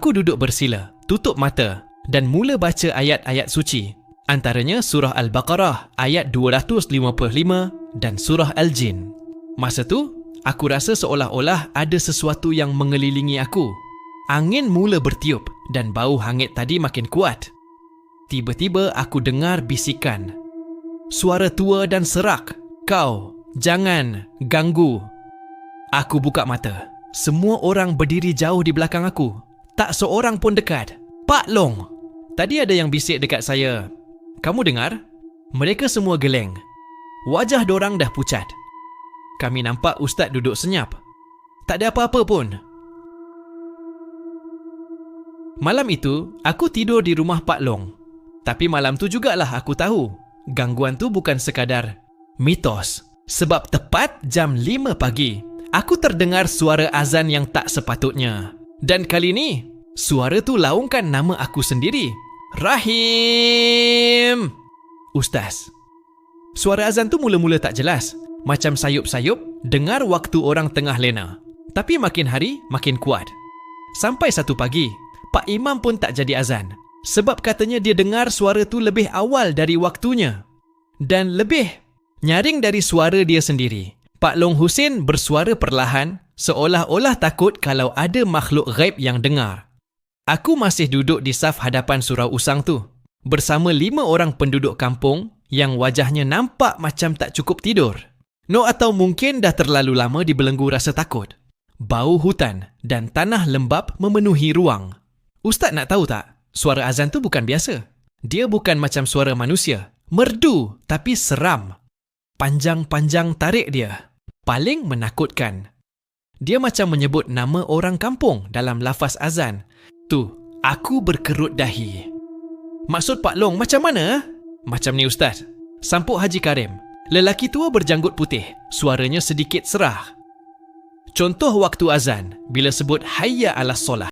Aku duduk bersila, tutup mata dan mula baca ayat-ayat suci. Antaranya surah Al-Baqarah ayat 255 dan surah Al-Jin. Masa tu, aku rasa seolah-olah ada sesuatu yang mengelilingi aku. Angin mula bertiup dan bau hangit tadi makin kuat. Tiba-tiba aku dengar bisikan. Suara tua dan serak. Kau, jangan ganggu. Aku buka mata. Semua orang berdiri jauh di belakang aku. Tak seorang pun dekat. Pak Long! Tadi ada yang bisik dekat saya. Kamu dengar? Mereka semua geleng. Wajah dorang dah pucat. Kami nampak ustaz duduk senyap. Tak ada apa-apa pun. Malam itu, aku tidur di rumah Pak Long. Tapi malam tu jugalah aku tahu, gangguan tu bukan sekadar mitos. Sebab tepat jam 5 pagi, aku terdengar suara azan yang tak sepatutnya. Dan kali ni, suara tu laungkan nama aku sendiri. Rahim! Ustaz. Suara azan tu mula-mula tak jelas. Macam sayup-sayup, dengar waktu orang tengah lena. Tapi makin hari, makin kuat. Sampai satu pagi, Pak Imam pun tak jadi azan. Sebab katanya dia dengar suara tu lebih awal dari waktunya. Dan lebih nyaring dari suara dia sendiri. Pak Long Husin bersuara perlahan seolah-olah takut kalau ada makhluk gaib yang dengar. Aku masih duduk di saf hadapan surau usang tu bersama lima orang penduduk kampung yang wajahnya nampak macam tak cukup tidur. No atau mungkin dah terlalu lama dibelenggu rasa takut. Bau hutan dan tanah lembap memenuhi ruang. Ustaz nak tahu tak? Suara azan tu bukan biasa. Dia bukan macam suara manusia. Merdu tapi seram. Panjang-panjang tarik dia. Paling menakutkan. Dia macam menyebut nama orang kampung dalam lafaz azan. Tu, aku berkerut dahi. Maksud Pak Long macam mana? Macam ni Ustaz. Sampuk Haji Karim. Lelaki tua berjanggut putih. Suaranya sedikit serah. Contoh waktu azan bila sebut hayya ala solah.